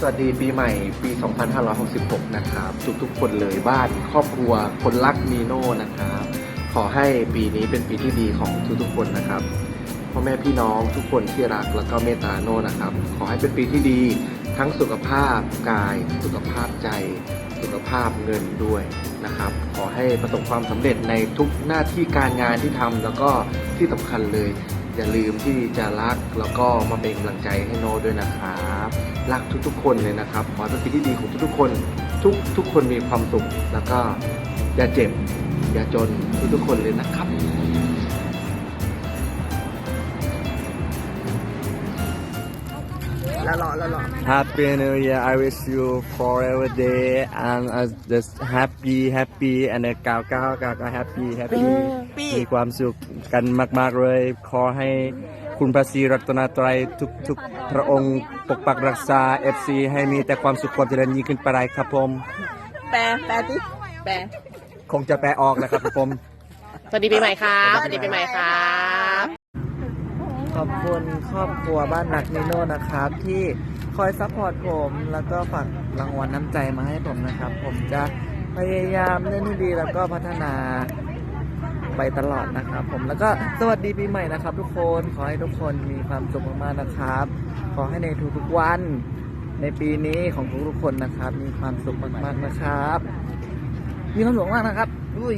สวัสดีปีใหม่ปี 2566 นะครับ ทุกๆคนเลยบ้านครอบครัวคนรักนีโน่นะครับ ขอให้ปีนี้เป็นปีที่ดีของทุกๆคนนะครับพ่อแม่พี่น้องทุกคนที่รักแล้วก็เมตตาโน่นะครับ ขอให้เป็นปีที่ดีทั้งสุขภาพกาย สุขภาพใจ สุขภาพเงินด้วยนะครับ ขอให้ประสบความสำเร็จในทุกหน้าที่การงานที่ทำแล้วก็ที่สำคัญเลย อย่าลืมที่จะรักแล้วก็มาเป็นกำลังใจให้โน่ด้วยนะครับรักทุกๆ คนเลยนะครับขอให้เป็นปีที่ดีของทุกๆ คน ทุกทุกคนมีความสุขแล้วก็อย่าเจ็บ อย่าจนทุกๆคนเลยนะครับ ละหล่อละหล่อ Happy New Year I wish you forever day and uh, just happy happy and ก้าวก้าวก้าวก็ happy happy มีความสุขกันมาก ๆ เลย ขอให้คุณพระศรีรัตนตรัยทุกทุกพระองค์ปกปักรักษา FC ให้มีแต่ความสุขความเจริญยิ่งขึ้นไปครับผม แปลแปลสิแปลคงจะแปลออกนะครับผม สวัสดีปีใหม่ครับ สวัสดีปีใหม่ครับ ขอบคุณครอบครัวบ้านนักนิโน่นะครับ ที่คอยซัพพอร์ตผมแล้วก็ฝากรางวัลน้ำใจมาให้ผมนะครับ ผมจะพยายามเล่นให้ดีแล้วก็พัฒนาไปตลอดนะครับ ผมแล้วก็สวัสดีปีใหม่นะครับ ทุกคนขอให้ทุกคนมีความสุขมากๆนะครับ ขอให้ในทุกๆวัน ในปีนี้ของทุกๆคนนะครับ มีความสุขมากๆนะครับ มีความสุขมากนะครับอุ้ย